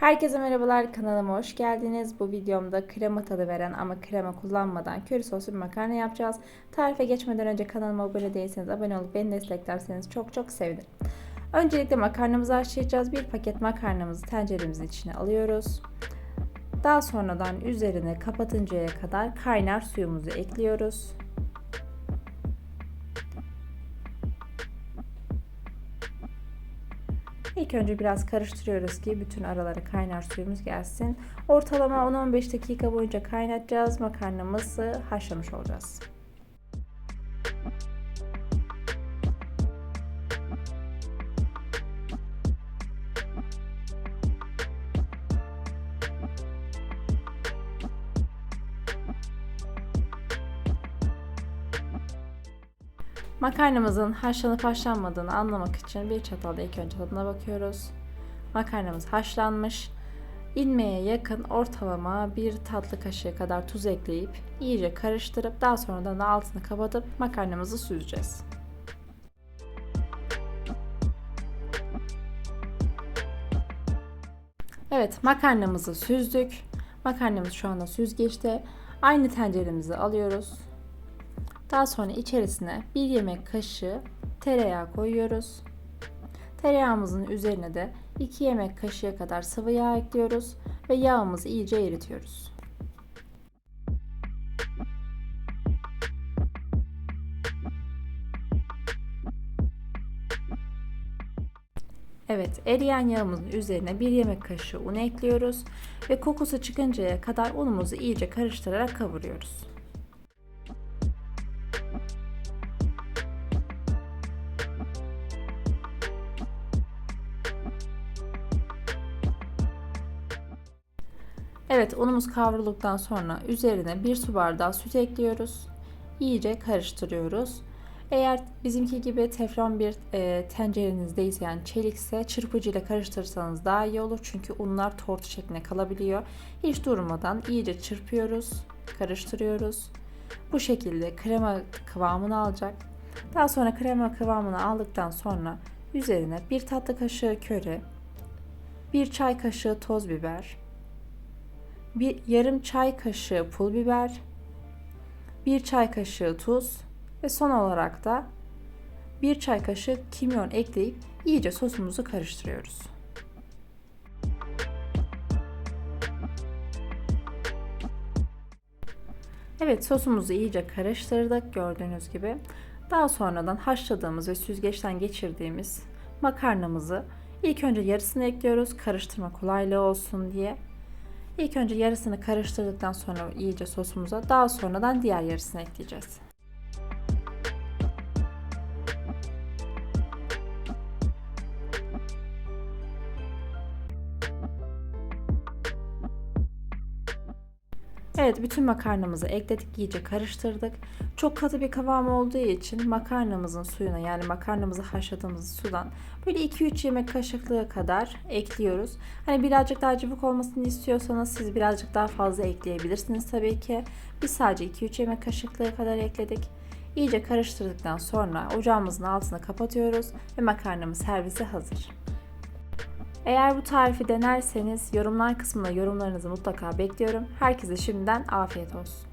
Herkese merhabalar kanalıma hoş geldiniz. Bu videomda krema tadı veren ama krema kullanmadan köri soslu bir makarna yapacağız. Tarife geçmeden önce kanalıma abone değilseniz abone olup beni desteklerseniz çok çok sevinirim. Öncelikle makarnamızı haşlayacağız. Bir paket makarnamızı tenceremizin içine alıyoruz. Daha sonradan üzerine kapatıncaya kadar kaynar suyumuzu ekliyoruz. İlk önce biraz karıştırıyoruz ki bütün aralara kaynar suyumuz gelsin. Ortalama 10-15 dakika boyunca kaynatacağız. Makarnamızı haşlamış olacağız. Makarnamızın haşlanıp haşlanmadığını anlamak için bir çatalda ilk önce tadına bakıyoruz. Makarnamız haşlanmış. İnmeye yakın ortalama bir tatlı kaşığı kadar tuz ekleyip iyice karıştırıp daha sonradan da altını kapatıp makarnamızı süzeceğiz. Evet makarnamızı süzdük. Makarnamız şu anda süzgeçte. Aynı tenceremizi alıyoruz. Daha sonra içerisine bir yemek kaşığı tereyağı koyuyoruz. Tereyağımızın üzerine de 2 yemek kaşığı kadar sıvı yağ ekliyoruz ve yağımızı iyice eritiyoruz. Evet, eriyen yağımızın üzerine bir yemek kaşığı un ekliyoruz ve kokusu çıkıncaya kadar unumuzu iyice karıştırarak kavuruyoruz. Evet unumuz kavrulduktan sonra üzerine bir su bardağı süt ekliyoruz. İyice karıştırıyoruz. Eğer bizimki gibi teflon bir e, tencerenizdeyse yani çelikse çırpıcı ile karıştırırsanız daha iyi olur. Çünkü unlar tortu şeklinde kalabiliyor. Hiç durmadan iyice çırpıyoruz, karıştırıyoruz. Bu şekilde krema kıvamını alacak. Daha sonra krema kıvamını aldıktan sonra üzerine bir tatlı kaşığı köri, bir çay kaşığı toz biber, bir yarım çay kaşığı pul biber, bir çay kaşığı tuz ve son olarak da bir çay kaşığı kimyon ekleyip iyice sosumuzu karıştırıyoruz. Evet sosumuzu iyice karıştırdık gördüğünüz gibi. Daha sonradan haşladığımız ve süzgeçten geçirdiğimiz makarnamızı ilk önce yarısını ekliyoruz karıştırma kolaylığı olsun diye. İlk önce yarısını karıştırdıktan sonra iyice sosumuza daha sonradan diğer yarısını ekleyeceğiz. Evet bütün makarnamızı ekledik iyice karıştırdık. Çok katı bir kıvam olduğu için makarnamızın suyuna yani makarnamızı haşladığımız sudan böyle 2-3 yemek kaşıklığı kadar ekliyoruz. Hani birazcık daha cıvık olmasını istiyorsanız siz birazcık daha fazla ekleyebilirsiniz tabii ki. Biz sadece 2-3 yemek kaşıklığı kadar ekledik. İyice karıştırdıktan sonra ocağımızın altını kapatıyoruz ve makarnamız servise hazır. Eğer bu tarifi denerseniz yorumlar kısmına yorumlarınızı mutlaka bekliyorum. Herkese şimdiden afiyet olsun.